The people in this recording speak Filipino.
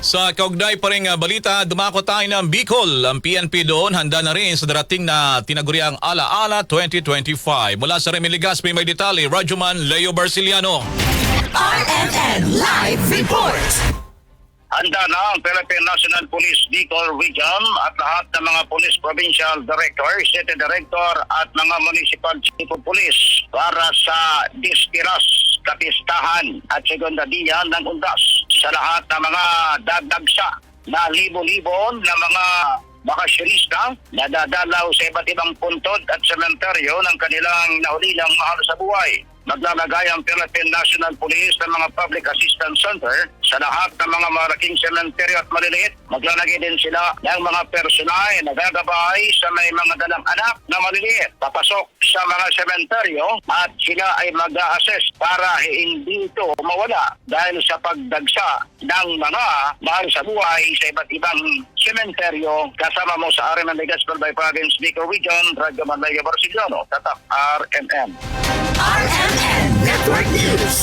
Sa kaugnay pa rin uh, balita, dumako tayo ng Bicol. Ang PNP doon handa na rin sa darating na tinaguriang Ala-Ala 2025. Mula sa Remy Legaspi may detalye, Rajuman Leo Barciliano. RMN Live Report. Handa na ang Philippine National Police Bicol Region at lahat ng mga Police Provincial Director, City Director at mga Municipal Chief of Police para sa Dispiras Kapistahan at Segundadiya ng Undas sa lahat ng mga dadagsa na libo-libo na mga bakasyonista na dadalaw sa iba't ibang puntod at sementeryo ng kanilang nahulilang mahal sa buhay. Maglalagay ang Philippine National Police ng mga Public Assistance Center sa lahat ng mga malaking sementeryo at maliliit. Maglalagay din sila ng mga personal na gagabay sa may mga dalang anak na maliliit. Papasok sa mga sementeryo at sila ay mag-a-assess para hindi ito mawala dahil sa pagdagsa ng mga mahal sa buhay sa iba't ibang sementeryo kasama mo sa RMN Legazpi by Province Bicol Region, Radyo Manlaya Barciliano, Tatak RMN. RMN Network News.